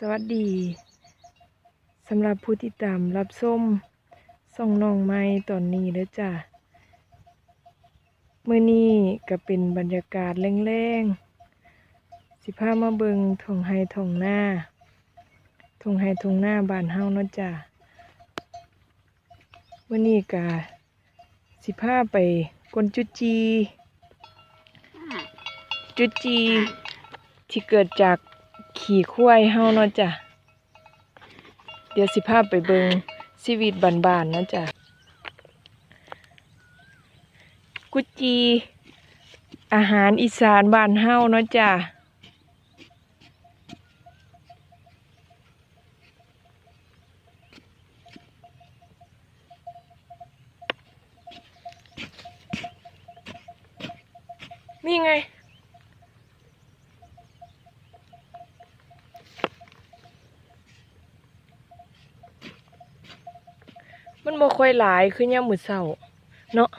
สวัสดีสำหรับผู้ที่ตามรับส้มส่องน้องไม้ตอนนี้เด้อจ้ะเมื่อนี้ก็เป็นบรรยากาศแรงๆสิพามาเบิงทงไฮทงหน้าทงไฮทงหน้าบานเฮาเนาะจ้ะเมื่อนี้ก็สิพาไปกนจุจี จุจีที่เกิดจาก ขี่ควายเฮาเนาะจ้ะ เดี๋ยวสิพาไปเบิงชีวิตบานๆเนาะจ้ะ กุจี อาหารอีสานบ้านเฮาเนาะจ้ะนี่ไง บ่ค่อยหลายคือยามมื้อเช้าเนาะ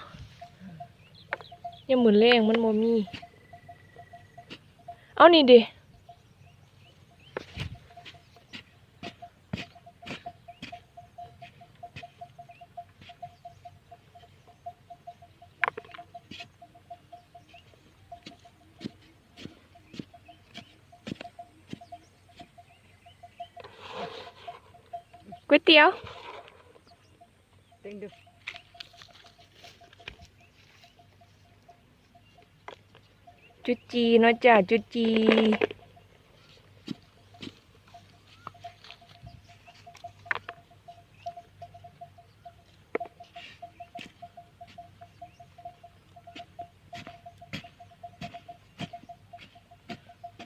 ยามมื้อแลงมันบ่มี เอานี่ดิก๋วยเตี๋ยว จุจีเนาะจ้ะจุจี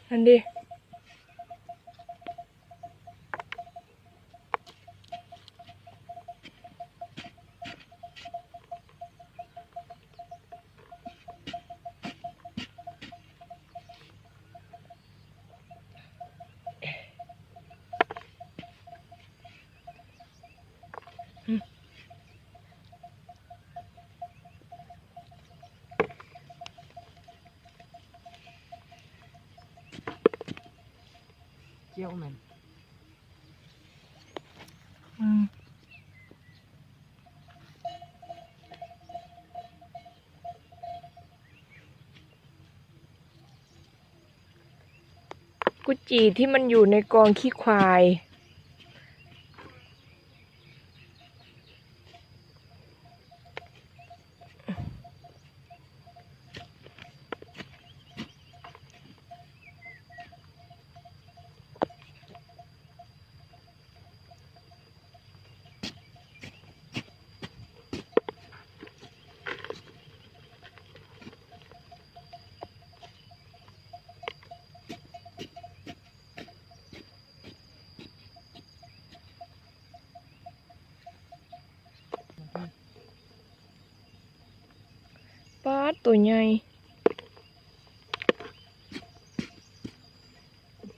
อันดี เจียวมันอืมกุจีที่มันอยู่ในกองขี้ควาย ป้าด ตัวใหญ่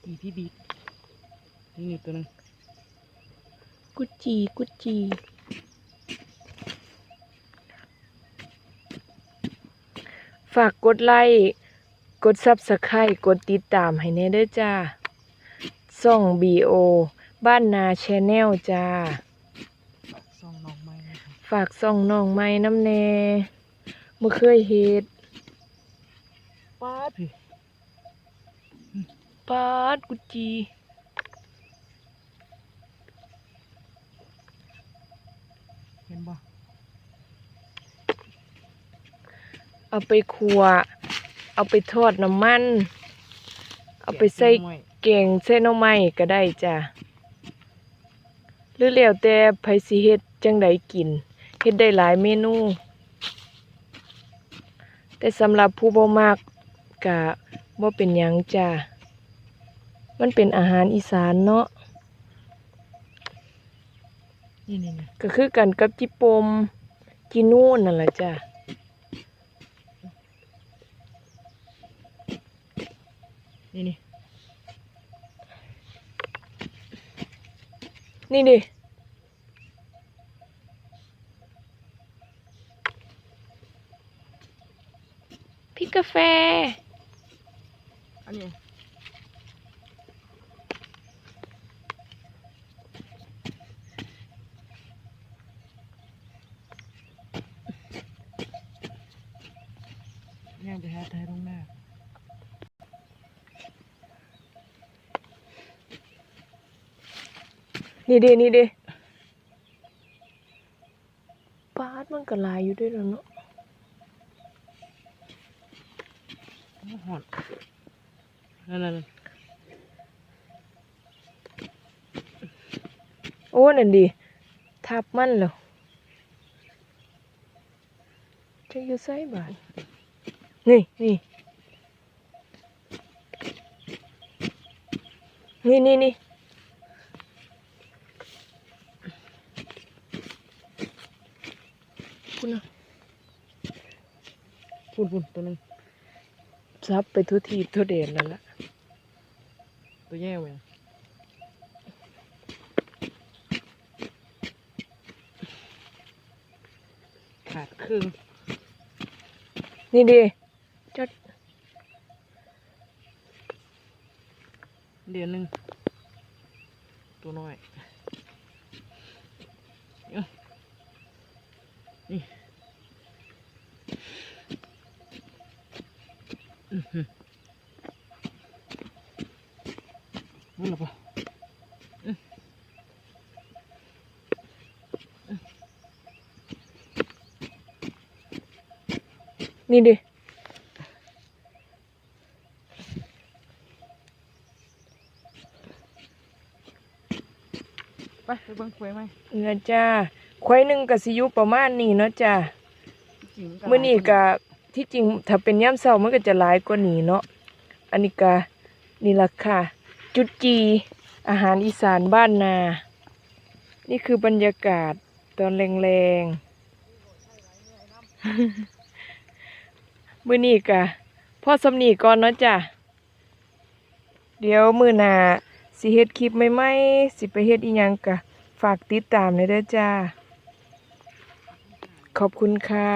กีพี่บีนี่นี่ตัวนึงกุจีกุจีฝากกดไลค์ กดซับสไครต์กดติดตามให้แน่เด้อจ้า ส่องบีโอ บ้านนาแชนแนลจ้าซองน้องไม้นะครับฝากส่องน้องไม้น้ำแน่ บ่เคยเฮ็ดป้าดพี่ปาดกุจีเห็นบ่เอาไปขัว เอาไปทอดน้ำมัน เอาไปใส่แกะน้อยแกงใส่หน่อไม้ก็ได้จ้ะหรือแล้วแต่ไผสิเฮ็ดจังใดกินเฮ็ดได้หลายเมนู แต่สำหรับผู้บ่มักก็บ่เป็นหยังจ้ะมันเป็นอาหารอีสานเนาะนี่นี่นี่ก็คือกันกับจิปมจินูนนั่นแหละจ้ะนี่นี่นี่ดิ พริกกาแฟ อันนี้ยังจะหาไทยลงหน้านี่เดนี่เดปาร์ตมันก็ลายอยู่ด้วยแล้วเนาะ หอนนั่นนั่นโอ้นั่นดิทับมันแล้วจะอยู่ไสบาดนี่นี่นี่นี่นี่คุณน่ะพูดพูดตัวหนึง ซับไปทุกทีบทุกเดนแล้วล่ะ ตัวแย่เว้ยขาดครึ่ง นี่ดิจดเดือนหนึ่งตัวน้อยเอานี่อื้อหือ นั่นหรอปะนี่ดิไปไปเบิ่งคุยไหมเงินจ้าควายหนึ่งกับสิอยุประมาณนี้เนาะจ้า จริงมื้อนี้ก็ ที่จริงถ้าเป็นยามเช้ามันก็จะหลายกว่านี้เนาะอันนี้ก็นี่ละค่ะ จุดจี อาหารอีสานบ้านนา นี่คือบรรยากาศตอนแรงๆ มือนี้ก็พ่อสำนีก่อนเนาะจ้ะ เดี๋ยวมือหนาสิเฮ็ดคลิปใหม่ๆสิไปเฮ็ดอีหยังก็ฝากติดตามเลยด้อจ้า ขอบคุณค่ะ